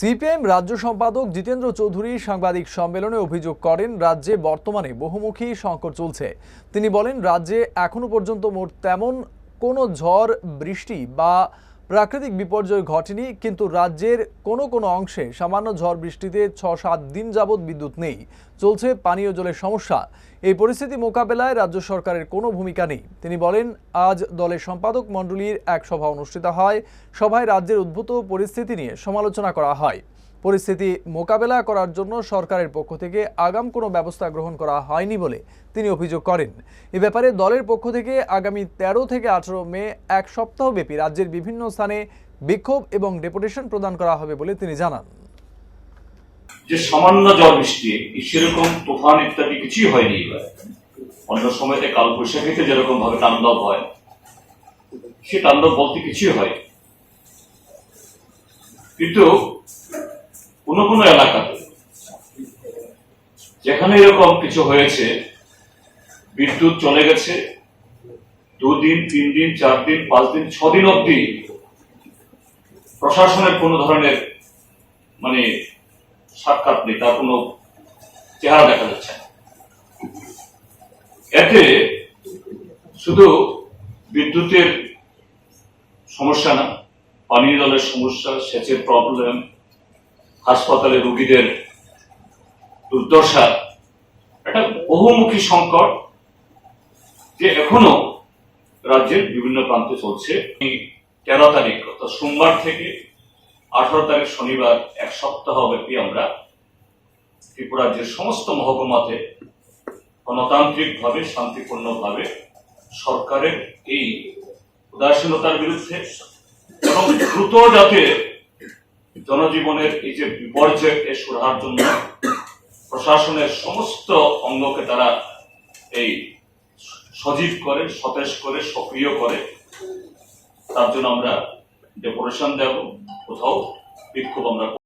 CPM রাজ্য সম্পাদক জিতেন্দ্র চৌধুরী সাংবাদিক সম্মেলনে অভিযোগ করেন, রাজ্যে বর্তমানে বহুমুখী সংকট চলছে। তিনি বলেন, রাজ্যে এখনও পর্যন্ত মোট তেমন কোনো ঝড়, বৃষ্টি বা প্রাকৃতিক বিপর্যয় ঘটেনি, কিন্তু রাজ্যের কোনো কোনো অংশে সামান্য ঝড় বৃষ্টিতে ছ সাত দিন যাবৎ বিদ্যুৎ নেই। চলছে পানীয় জলের সমস্যা। এই পরিস্থিতি মোকাবেলায় রাজ্য সরকারের কোনো ভূমিকা নেই। তিনি বলেন, আজ দলের সম্পাদক মণ্ডলীর এক সভা অনুষ্ঠিত হয়। সভায় রাজ্যের উদ্ভূত পরিস্থিতি নিয়ে সমালোচনা করা হয়। পরিস্থিতি মোকাবেলা করার জন্য সরকারের পক্ষ থেকে আগাম কোনো ব্যবস্থা গ্রহণ করা হয়নি বলে তিনি অভিযোগ করেন। এ ব্যাপারে দলের পক্ষ থেকে আগামী তেরো থেকে আঠারো মে এক সপ্তাহব্যাপী রাজ্যের বিভিন্ন স্থানে বিক্ষোভ এবং ডেপুটেশন প্রদান করা হবে বলে তিনি জানান। যে সামান্য জল বৃষ্টি সেরকম তুফান ইত্যাদি কিছুই হয়নি এবার। অন্য সময়তে কাল বৈশাখীতে যেরকম ভাবে তাণ্ডব হয়, সে তাণ্ডব বলতে কিছুই হয় কিন্তু কোন কোন এলাকাতে যেখানে এরকম কিছু হয়েছে, বিদ্যুৎ চলে গেছে, দুদিন তিন দিন চার দিন পাঁচ দিন ছ দিন অব্দি প্রশাসনের কোনো ধরনের মানে সাক্ষাৎ নেই তার কোনো চেহারা দেখা যাচ্ছে না। এতে শুধু বিদ্যুতের সমস্যা না, পানীয় জলের সমস্যা, সেচের প্রবলেম হাসপাতালে রুগীদের দুর্দশা, একটা বহুমুখী সংকট যে এখনও রাজ্যের বিভিন্ন প্রান্তে চলছে। তেরো তারিখ, অর্থাৎ সোমবার থেকে আঠারো তারিখ শনিবার এক সপ্তাহ ব্যাপী আমরা ত্রিপুরা রাজ্যের সমস্ত মহকুমাতে গণতান্ত্রিক ভাবে শান্তিপূর্ণ ভাবে সরকারের এই উদাসীনতার বিরুদ্ধে এবং দ্রুত যাতে জনজীবনের এই যে বিপর্যয়কে সুরাহার জন্য প্রশাসনের সমস্ত অঙ্গকে তারা এই সজীব করে, সতেজ করে, সক্রিয় করে, তার জন্য আমরা ডেকোরেশন দেব। কোথাও বিক্ষোভ আমরা